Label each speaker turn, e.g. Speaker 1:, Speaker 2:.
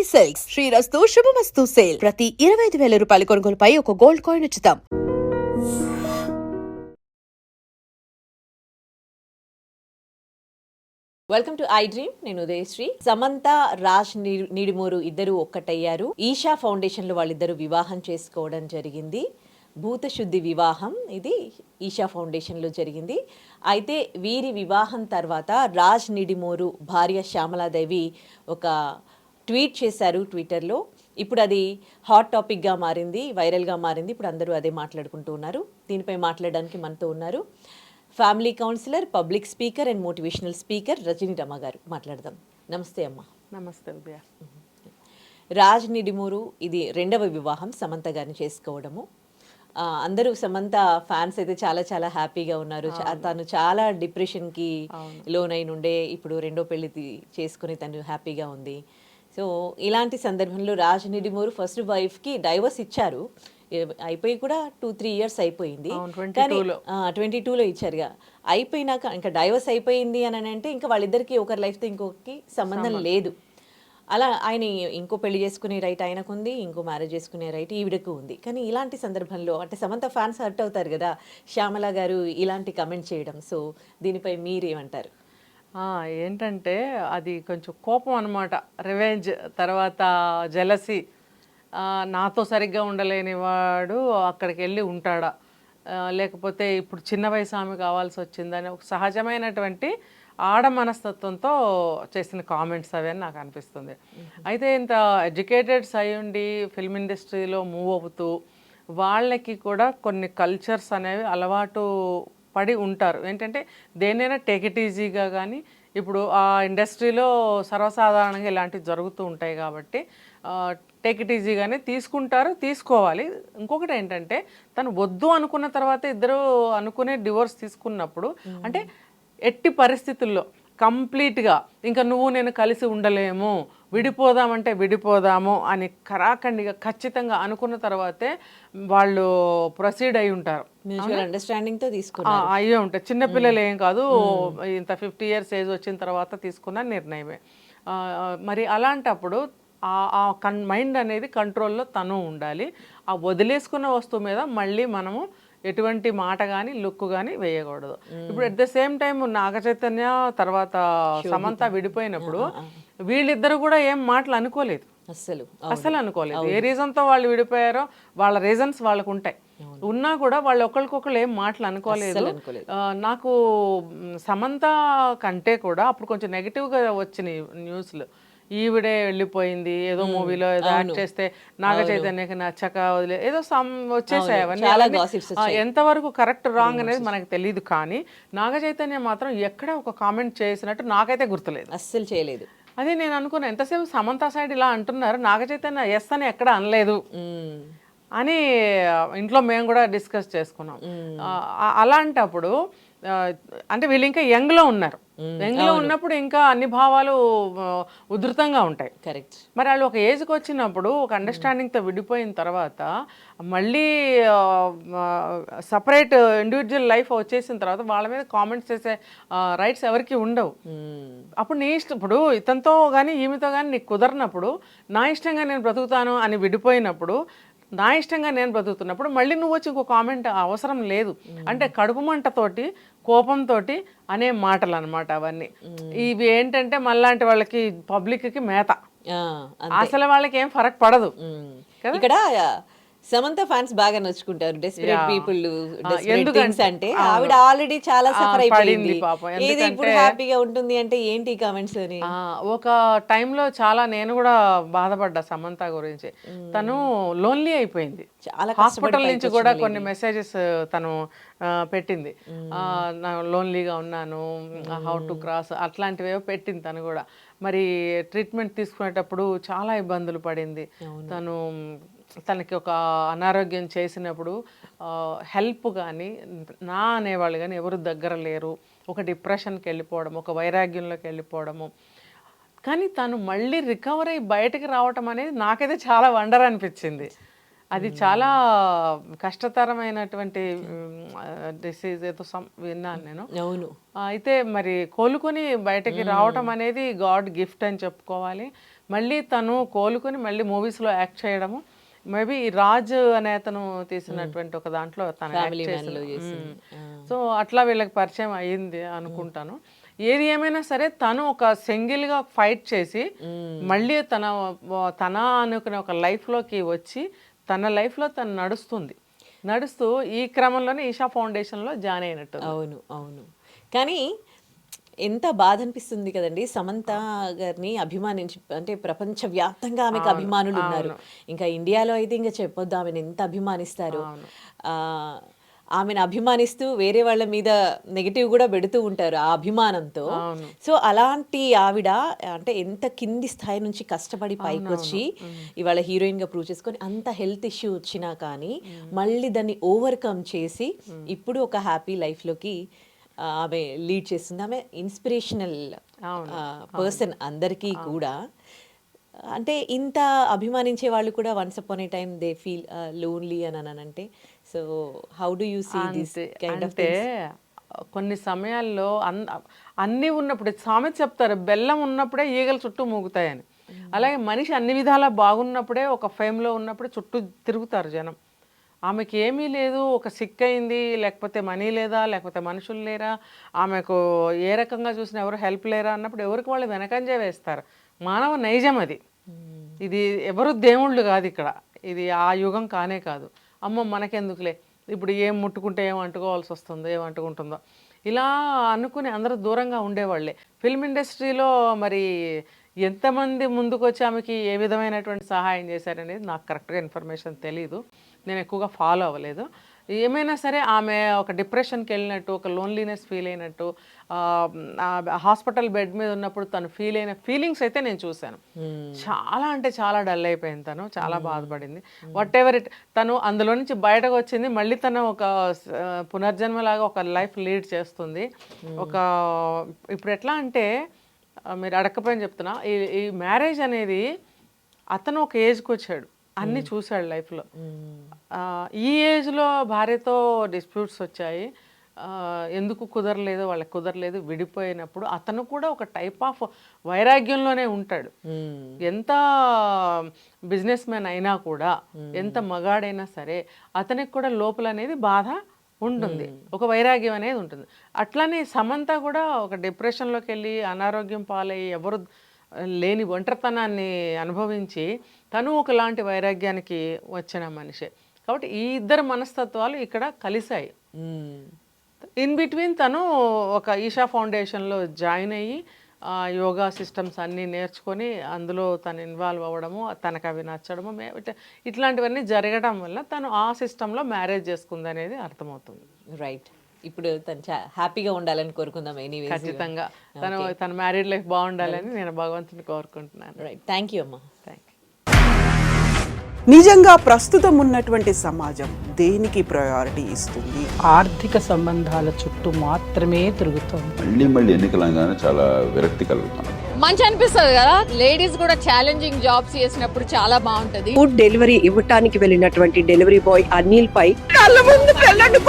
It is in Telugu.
Speaker 1: పోచంపల్లి సిల్క్స్. శ్రీరస్తు శుభమస్తు సేల్. ప్రతి ఇరవై ఐదు వేల రూపాయల కొనుగోలుపై ఒక గోల్డ్ కాయిన్ ఉచితం.
Speaker 2: వెల్కమ్ టు ఐ డ్రీమ్ నేను ఉదయశ్రీ. సమంత రాజ్ నిడిమూరు ఇద్దరు ఒక్కటయ్యారు. ఈషా ఫౌండేషన్లో వాళ్ళిద్దరు వివాహం చేసుకోవడం జరిగింది. భూత శుద్ధి వివాహం ఇది ఈషా ఫౌండేషన్లో జరిగింది. అయితే వీరి వివాహం తర్వాత రాజ్ నిడిమూరు భార్య శ్యామలాదేవి ఒక ట్వీట్ చేశారు ట్విట్టర్లో. ఇప్పుడు అది హాట్ టాపిక్గా మారింది వైరల్గా మారింది. ఇప్పుడు అందరూ అదే మాట్లాడుకుంటూ ఉన్నారు. దీనిపై మాట్లాడడానికి మనతో ఉన్నారు family counsellor public speaker and motivational speaker Rajani Rama garu. మాట్లాడదాం. నమస్తే అమ్మ.
Speaker 3: నమస్తే ఉదయ.
Speaker 2: రాజ్ నిడిమూరు ఇది రెండవ వివాహం సమంత గారిని చేసుకోవడము. అందరూ సమంత ఫ్యాన్స్ అయితే చాలా చాలా హ్యాపీగా ఉన్నారు. తను చాలా డిప్రెషన్కి లోనై నుండే ఇప్పుడు రెండో పెళ్ళి చేసుకుని తను హ్యాపీగా ఉంది. సో ఇలాంటి సందర్భంలో రాజ్ నిడిమూరు ఫస్ట్ వైఫ్కి డైవర్స్ ఇచ్చారు. అయిపోయి కూడా టూ త్రీ ఇయర్స్ అయిపోయింది.
Speaker 3: అవును, 22
Speaker 2: కానీ
Speaker 3: లో.
Speaker 2: ట్వంటీ టూలో ఇచ్చారుగా అయిపోయినాక ఇంకా డైవర్స్ అయిపోయింది అని అంటే ఇంకా వాళ్ళిద్దరికి ఒకరి లైఫ్తో ఇంకొకరికి సంబంధం లేదు. అలా ఆయన ఇంకో పెళ్ళి చేసుకునే రైట్ ఆయనకు ఉంది ఇంకో మ్యారేజ్ చేసుకునే రైట్ ఈవిడకు ఉంది. కానీ ఇలాంటి సందర్భంలో అంటే సమంత ఫ్యాన్స్ హర్ట్ అవుతారు కదా శ్యామల గారు ఇలాంటి కమెంట్ చేయడం. సో దీనిపై మీరేమంటారు?
Speaker 3: ఆ, ఏంటంటే అది కొంచెం కోపం అనమాట రివెంజ్ తర్వాత జలసి నాతో సరిగ్గా ఉండలేని వాడు అక్కడికి వెళ్ళి ఉంటాడా? ఆ, లేకపోతే ఇప్పుడు చిన్న వయసు ఆమె కావాల్సి వచ్చిందని ఒక సహజమైనటువంటి ఆడ మనస్తత్వంతో చేసిన కామెంట్స్ అవి అని నాకు అనిపిస్తుంది. అయితే ఇంత ఎడ్యుకేటెడ్స్ అయి ఉండి ఫిల్మ్ ఇండస్ట్రీలో మూవ్ అవుతూ వాళ్ళకి కూడా కొన్ని కల్చర్స్ అనేవి అలవాటు పడి ఉంటారు. ఏంటంటే దేనైనా టేక్ ఇట్ ఈజీగా కానీ ఇప్పుడు ఆ ఇండస్ట్రీలో సర్వసాధారణంగా ఇలాంటివి జరుగుతూ ఉంటాయి కాబట్టి టేక్ ఇట్ ఈజీగానే తీసుకుంటారు తీసుకోవాలి. ఇంకొకటి ఏంటంటే తను వద్దు అనుకున్న తర్వాత ఇద్దరు అనుకునే డివోర్స్ తీసుకున్నప్పుడు అంటే ఎట్టి పరిస్థితుల్లో కంప్లీట్గా ఇంకా నువ్వు నేను కలిసి ఉండలేము విడిపోదామంటే విడిపోదాము అని కరాఖండిగా ఖచ్చితంగా అనుకున్న తర్వాతే వాళ్ళు ప్రొసీడ్ అయి ఉంటారు.
Speaker 2: అండర్స్టాండింగ్తో
Speaker 3: ఆ,
Speaker 2: తీసుకున్నారు.
Speaker 3: అయ్యే ఉంటాయి చిన్నపిల్లలు ఏం కాదు. ఇంత ఫిఫ్టీ ఇయర్స్ ఏజ్ వచ్చిన తర్వాత తీసుకున్న నిర్ణయమే. మరి అలాంటప్పుడు ఆ కన్ మైండ్ అనేది కంట్రోల్లో తను ఉండాలి. ఆ వదిలేసుకున్న వస్తువు మీద మళ్ళీ మనము ఎటువంటి మాట కానీ లుక్ కానీ వేయకూడదు. ఇప్పుడు at the same time Naga Chaitanya తర్వాత సమంత విడిపోయినప్పుడు వీళ్ళిద్దరు కూడా ఏం మాటలు అనుకోలేదు.
Speaker 2: అస్సలు.
Speaker 3: అసలు అనుకోలేదు. ఏ రీజన్తో వాళ్ళు విడిపోయారో వాళ్ళ రీజన్స్ వాళ్ళకు ఉంటాయి ఉన్నా కూడా వాళ్ళు ఒకరికొకరు ఏం మాటలు అనుకోలేదు. నాకు సమంత కంటే కూడా అప్పుడు కొంచెం నెగిటివ్గా వచ్చినాయి న్యూస్లు. ఈవిడే వెళ్ళిపోయింది ఏదో మూవీలో ఏదో యాక్ట్ చేస్తే నాగ చైతన్యకి నచ్చక వదిలే ఏదో సమ్ వచ్చేసాయి అవన్నీ. ఎంతవరకు కరెక్ట్ రాంగ్ అనేది మనకు తెలియదు కానీ నాగ చైతన్య మాత్రం ఎక్కడ ఒక కామెంట్ చేసినట్టు నాకైతే గుర్తులేదు.
Speaker 2: అస్సలు చేయలేదు.
Speaker 3: అదే నేను అనుకున్నా ఎంతసేపు సమంత సైడ్ ఇలా అంటున్నారు? నాగ చైతన్య ఎస్ అని ఎక్కడ అనలేదు. అని ఇంట్లో మేము కూడా డిస్కస్ చేసుకున్నాం. అలాంటప్పుడు అంటే వీళ్ళు ఇంకా యంగ్లో ఉన్నారు. యంగ్లో ఉన్నప్పుడు ఇంకా అన్ని భావాలు ఉధృతంగా ఉంటాయి.
Speaker 2: కరెక్ట్.
Speaker 3: మరి వాళ్ళు ఒక ఏజ్కి వచ్చినప్పుడు ఒక అండర్స్టాండింగ్తో విడిపోయిన తర్వాత మళ్ళీ సపరేట్ ఇండివిజువల్ లైఫ్ వచ్చేసిన తర్వాత వాళ్ళ మీద కామెంట్స్ చేసే రైట్స్ ఎవరికి ఉండవు. అప్పుడు నీ ఇష్టం ఇప్పుడు ఇతనితో కానీ ఈమెతో కానీ నీకు కుదరనప్పుడు నా ఇష్టంగా నేను బ్రతుకుతాను అని విడిపోయినప్పుడు నా ఇష్టంగా నేను బ్రతుకుతున్నప్పుడు మళ్ళీ నువ్వు వచ్చి ఇంకో కామెంట్ అవసరం లేదు. అంటే కడుపు మంటతోటి కోపంతో అనే మాటలు అనమాట అవన్నీ ఇవి ఏంటంటే మళ్ళాంటి వాళ్ళకి పబ్లిక్కి మేత. అసలు వాళ్ళకి ఏం ఫరక్ పడదు.
Speaker 2: ఇక్కడ సమంత ఫ్యాన్స్ బాగా నచ్చుకుంటారు. డెస్పరేట్ పీపుల్ అంటే ఆవిడ ఆల్రెడీ చాలా సఫర్ అయిపోయింది. ఇది ఇప్పుడు హ్యాపీగా ఉంటుంది అంటే ఏంటి కామెంట్స్ అని
Speaker 3: ఒక టైంలో చాలా నేను కూడా బాధపడ్డా సమంత గురించి. తను లోన్లీ అయిపోయింది.
Speaker 2: చాలా
Speaker 3: హాస్పిటల్ నుంచి కూడా కొన్ని మెసేజెస్ తను పెట్టింది. లోన్లీగా ఉన్నాను హౌ టు క్రాస్ అట్లాంటివేవో పెట్టింది తను కూడా. మరి ట్రీట్మెంట్ తీసుకునేటప్పుడు చాలా ఇబ్బందులు పడింది. తను తనకి ఒక అనారోగ్యం చేసినప్పుడు హెల్ప్ కానీ నా అనేవాళ్ళు కానీ ఎవరు దగ్గర లేరు. ఒక డిప్రెషన్కి వెళ్ళిపోవడం ఒక వైరాగ్యంలోకి వెళ్ళిపోవడము. కానీ తను మళ్ళీ రికవర్ అయ్యి బయటకు రావటం అనేది నాకైతే చాలా వండర్ అనిపించింది. అది చాలా కష్టతరమైనటువంటి డిసీజ్ ఏదో సమ్ విన్నాను నేను.
Speaker 2: అవును.
Speaker 3: అయితే మరి కోలుకొని బయటకి రావటం అనేది గాడ్ గిఫ్ట్ అని చెప్పుకోవాలి. మళ్ళీ తను కోలుకొని మళ్ళీ మూవీస్లో యాక్ట్ చేయడము మేబీ రాజ్ అనే అతను తీసినటువంటి ఒక దాంట్లో తను. సో అట్లా వీళ్ళకి పరిచయం అయ్యింది అనుకుంటాను. ఏది ఏమైనా సరే తను ఒక సింగిల్గా ఫైట్ చేసి మళ్ళీ తన తన అనుకునే ఒక లైఫ్లోకి వచ్చి తన లైఫ్లో తను నడుస్తుంది. నడుస్తూ ఈ క్రమంలోనే ఈషా ఫౌండేషన్లో జాయిన్ అయినట్టు
Speaker 2: అవును అవును. కానీ ఎంత బాధ అనిపిస్తుంది కదండి. సమంత గారిని అభిమానించి అంటే ప్రపంచ వ్యాప్తంగా ఆమెకు అభిమానులు ఉన్నారు ఇంకా ఇండియాలో అయితే ఇంకా చెప్పొద్దు ఆమెను ఎంత అభిమానిస్తారు. ఆమెను అభిమానిస్తూ వేరే వాళ్ళ మీద నెగిటివ్ కూడా పెడుతూ ఉంటారు ఆ అభిమానంతో. సో అలాంటి ఆవిడ అంటే ఎంత కింది స్థాయి నుంచి కష్టపడి పైకి వచ్చి ఇవాళ హీరోయిన్గా ప్రూవ్ చేసుకొని అంత హెల్త్ ఇష్యూ వచ్చినా కానీ మళ్ళీ దాన్ని ఓవర్కమ్ చేసి ఇప్పుడు ఒక హ్యాపీ లైఫ్లోకి ఆమె లీడ్ చేస్తుంది. ఆమె ఇన్స్పిరేషనల్ పర్సన్ అందరికీ కూడా. అంటే ఇంత అభిమానించే వాళ్ళు కూడా once upon a time they feel lonely అని అని అంటే so how do you see this. Kind of
Speaker 3: కొన్ని సమయాల్లో అన్ అన్నీ ఉన్నప్పుడు సామెత చెప్తారు బెల్లం ఉన్నప్పుడే ఈగలు చుట్టూ మూగుతాయని. అలాగే మనిషి అన్ని విధాలా బాగున్నప్పుడే ఒక ఫేమ్లో ఉన్నప్పుడే చుట్టూ తిరుగుతారు జనం. ఆమెకి ఏమీ లేదు ఒక సిక్ అయింది లేకపోతే మనీ లేదా లేకపోతే మనుషులు లేరా ఆమెకు ఏ రకంగా చూసినా ఎవరు హెల్ప్ లేరా అన్నప్పుడు ఎవరికి వాళ్ళు వెనకంజే వేస్తారు. మానవ నైజం అది. ఇది ఎవరు దేవుళ్ళు కాదు ఇక్కడ. ఇది ఆ యుగం కానే కాదు. అమ్మ మనకెందుకులే? ఇప్పుడు ఏం ముట్టుకుంటే ఏం అంటుకోవాల్సి వస్తుందో ఏం అంటుకుంటుందో. ఇలా అనుకుని అందరూ దూరంగా ఉండేవాళ్ళే. ఫిల్మ్ ఇండస్ట్రీలో మరి ఎంతమంది ముందుకు వచ్చి ఆమెకి ఏ విధమైనటువంటి సహాయం చేశారనేది నాకు కరెక్ట్గా ఇన్ఫర్మేషన్ తెలీదు. నేను ఎక్కువగా ఫాలో అవ్వలేదు. ఏమైనా సరే ఆమె ఒక డిప్రెషన్కి వెళ్ళినట్టు ఒక లోన్లీనెస్ ఫీల్ అయినట్టు హాస్పిటల్ బెడ్ మీద ఉన్నప్పుడు తను ఫీల్ అయిన ఫీలింగ్స్ అయితే నేను చూశాను. చాలా అంటే చాలా డల్ అయిపోయింది తను చాలా బాధపడింది. వాట్ ఎవర్ ఇట్ తను అందులో నుంచి బయటకు వచ్చింది మళ్ళీ తను ఒక పునర్జన్మలాగా ఒక లైఫ్ లీడ్ చేస్తుంది. ఒక ఇప్పుడు ఎట్లా అంటే మీరు అడగకపోయిన చెప్తున్నా ఈ ఈ మ్యారేజ్ అనేది అతను ఒక ఏజ్కి వచ్చాడు. అన్నీ చూశాడు లైఫ్లో ఈ ఏజ్లో భార్యతో డిస్ప్యూట్స్ వచ్చాయి. ఎందుకు కుదరలేదు వాళ్ళకి కుదరలేదు విడిపోయినప్పుడు అతను కూడా ఒక టైప్ ఆఫ్ వైరాగ్యంలోనే ఉంటాడు. ఎంత బిజినెస్ మ్యాన్ అయినా కూడా ఎంత మగాడైనా సరే అతనికి కూడా లోపల అనేది బాధ ఉంటుంది. ఒక వైరాగ్యం అనేది ఉంటుంది. అట్లానే సమంత కూడా ఒక డిప్రెషన్లోకి వెళ్ళి అనారోగ్యం పాలయ్యి ఎవరు లేని ఒంటరితనాన్ని అనుభవించి తను ఒకలాంటి వైరాగ్యానికి వచ్చిన మనిషే. కాబట్టి ఈ ఇద్దరు మనస్తత్వాలు ఇక్కడ కలిశాయి. ఇన్ బిట్వీన్ తను ఒక ఈషా ఫౌండేషన్లో జాయిన్ అయ్యి ఆ, యోగా సిస్టమ్స్ అన్నీ నేర్చుకొని అందులో తను ఇన్వాల్వ్ అవ్వడము తనకు అవి నచ్చడము ఇట్లాంటివన్నీ జరగడం వల్ల తను ఆ సిస్టంలో మ్యారేజ్ చేసుకుంది అనేది అర్థమవుతుంది.
Speaker 2: రైట్. ఇప్పుడు తను హ్యాపీగా ఉండాలని కోరుకుందాం ఎనీవేస్
Speaker 3: ఖచ్చితంగా. తను తన మ్యారీడ్ లైఫ్ బాగుండాలని నేను భగవంతుని కోరుకుంటున్నాను.
Speaker 2: రైట్ థ్యాంక్ యూ అమ్మా.
Speaker 3: థ్యాంక్ యూ
Speaker 4: నిజంగా ప్రస్తుతం ఉన్నటువంటి సమాజం దేనికి ప్రయారిటీ ఇస్తుంది?
Speaker 5: ఆర్థిక సంబంధాల చుట్టూ మాత్రమే తిరుగుతోంది.
Speaker 6: మళ్ళీ మళ్ళీ ఎన్నికలంగానే చాలా విరక్తి కలుగుతాను
Speaker 7: మంచి అనిపిస్తుంది కదా? లేడీస్ కూడా ఛాలెంజింగ్ జాబ్స్ చేసినప్పుడు చాలా బాగుంటది.
Speaker 8: ఫుడ్ డెలివరీ ఇవ్వటానికి వెళ్ళినటువంటి డెలివరీ బాయ్ అనిల్ పై కళ్ళ ముందు పెళ్ళండి